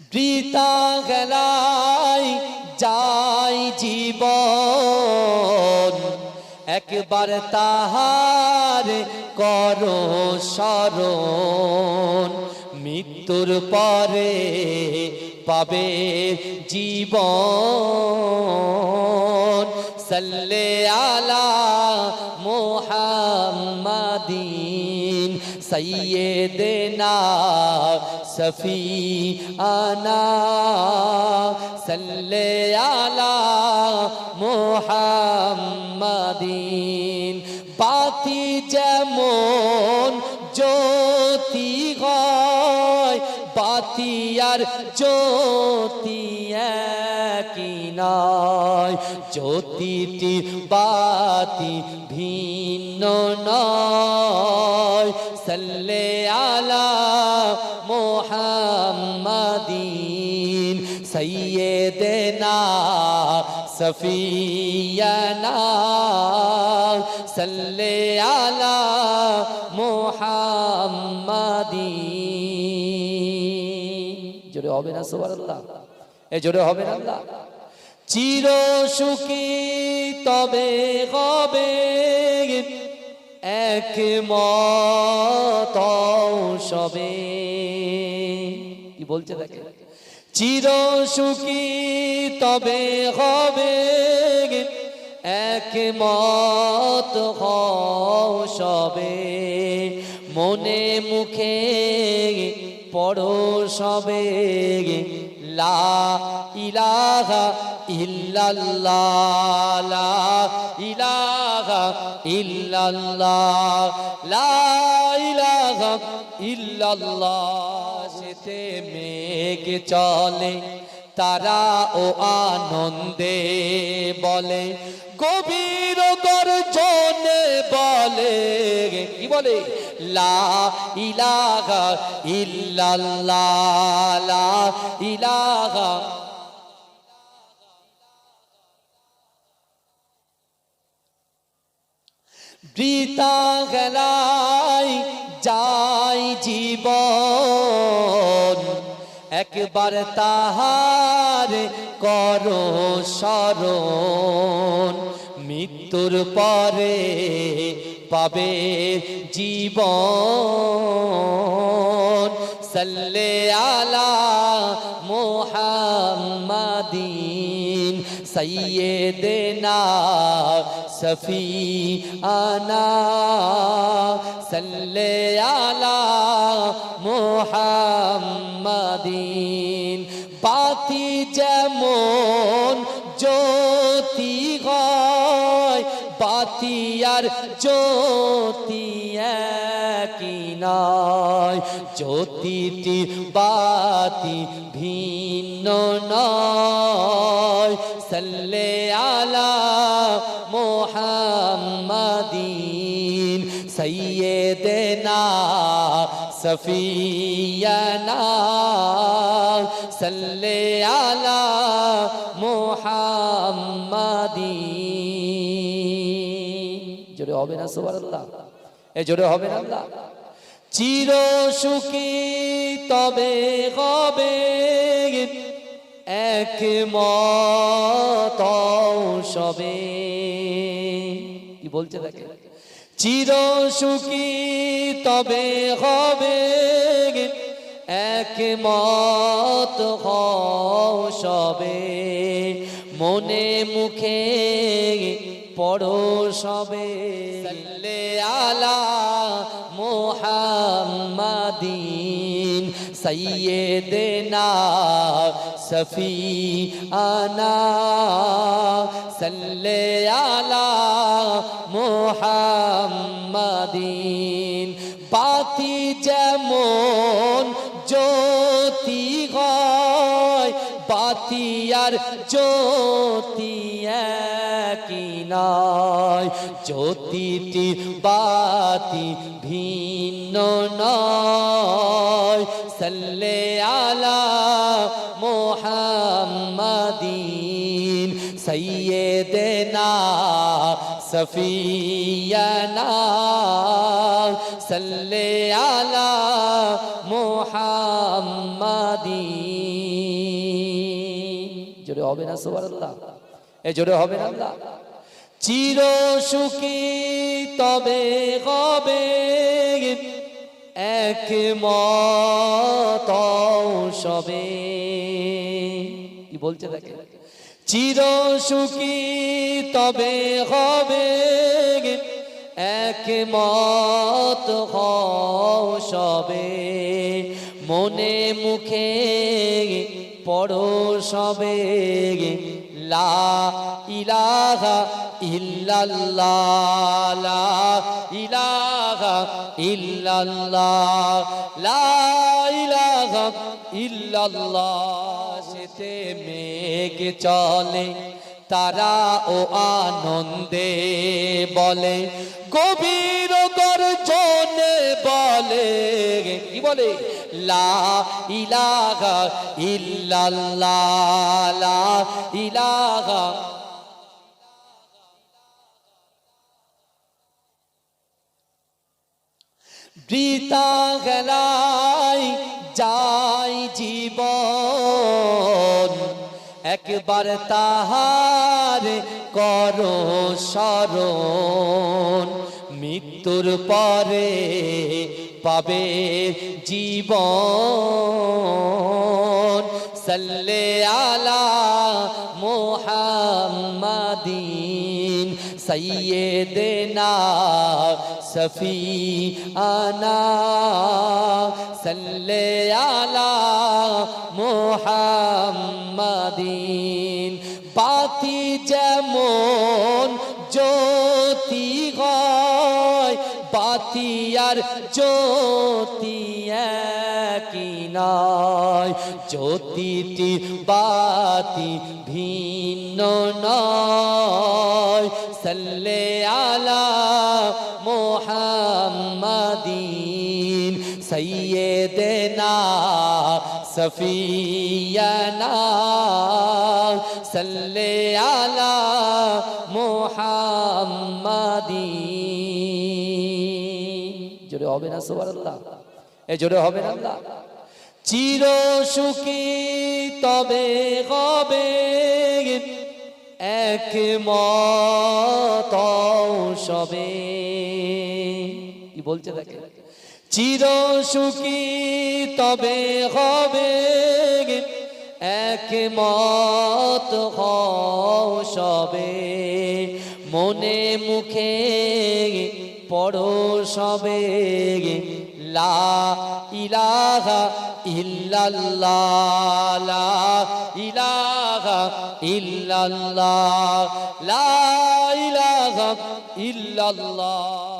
বৃতা গেলাই যাই জীবন। একবার তাহার করো স্মরণ মৃত্যুর পরে পাবে জীবন। সাল্লে আলা মোহাম্মদিন সৈয়দনা সফি আনা সাল্লে আলা মোহাম্মদিন বাতি যেমন জ্যোতি হয় বাতি আর জ্যোতি একই নয় জ্যোতিটি বাতি ভিন্ন নয় সাল্লে আলা মোহাম্মদিন। সৈয়দনা সফিয়ানা সাল্লে আলা মোহাম্মদিন। জোরে হবে না, সুবহানাল্লাহ? এ জোরে হবে না, আল্লাহ? চির সুখী তবে হবে। এক মত সবে। কি বলছে দেখে? চির সুখী তবে হবে এক মত সবে। মনে মুখে পড়ো সবে ইলাহা ইল্লাল্লাহ ইলাহা ইল্লাল্লাহ, লা ইলাহা ইল্লাল্লাহ। সেতে মেঘ চলে, তারা ও আনন্দে বলে, গভীর গর্জনে বলে কি বলে? লা ইলাহা ইল্লাল্লাহ লা ইলাহা বৃতা গলাই যাই জীবন। একবার তাহার কর স্মরণ। মৃত্যুর পরে পাবে জীবন। সাল্লে আলা মোহাম্মদিন। সফি আনা সাল্লে আলা মোহাম্মদিন বাতি যেমন জ্যোতি হয় বাতি আর জ্যোতি একই নয় জ্যোতিটি বাতি ভিন্ন নয় আলা মোহাম্মদিন সৈয়দনা সফিয়ানা, সাল্লে আলা মোহাম্মদিন। জোরে হবে না, সুবহানাল্লাহ? এ জোরে হবে না? আল্লাহ চির সুখী তবে হবে। এক মত সবে। কি বলছে দেখে চির সুখী তবে হবে এক মত সবে। মনে মুখে পড়ো সবে। আলা মোহাম্মদিন সৈয়দনা সফি আনা সাল্লে আলা মোহাম্মদিন বাতি বাতি আর জ্যোতি একই নয়। জ্যোতিটি বাতি ভিন্ন নয়। সাল্লে আলা মোহাম্মদিন। সৈয়দনা সফিয়ানা। সাল্লে আলা মোহাম্মদিন। জোরে হবে না সোবার আল্লাহ এ জোরে হবে না? আল্লাহ চির সুখী তবে হবে এক মত সবে। কি বলছে দেখে? চির সুখী তবে হবে এক মত সবে। মনে মুখে পড়ো সবে লা ইলাহা ইল্লাল্লাহ, লা ইলাহা ইল্লাল্লাহ, লা ইলাহা ইল্লাল্লাহ। সেতে মেঘ চলে, তারা ও আনন্দে বলে, গভীর গর্জনে বলে কি বলে? লা ইলাহা ইল্লাল্লাহ লা ইলাহা বৃতা গেলাই যাই জীবন একবার তাহার করো স্মরণ মৃত্যুর পরে পাবে জীবন। সাল্লে আলা মোহাম্মদিন। সৈয়দনা সফি আনা সাল্লে আলা মোহাম্মদিন। বাতি যেমন জ্যোতি আর জ্যোতি একই নয়। জ্যোতিটি বাতি ভিন্ন নয়। সাল্লে আলা মোহাম্মদিন সৈয়দনা সফিয়ানা। সাল্লে আলা মোহাম্মদিন। জোরে হবে না সোবার আল্লাহ এ জোরে হবে না? আল্লাহ চির সুখী তবে হবে এক মত সবে। কি বলছে দেখে? চির সুখী তবে হবে এক মত সবে। মনে মুখে পড়ো সবে লা ইলাহা ইল্লাল্লাহ ইলাহা ইল্লাল্লাহ ইল্লাল্লাহ।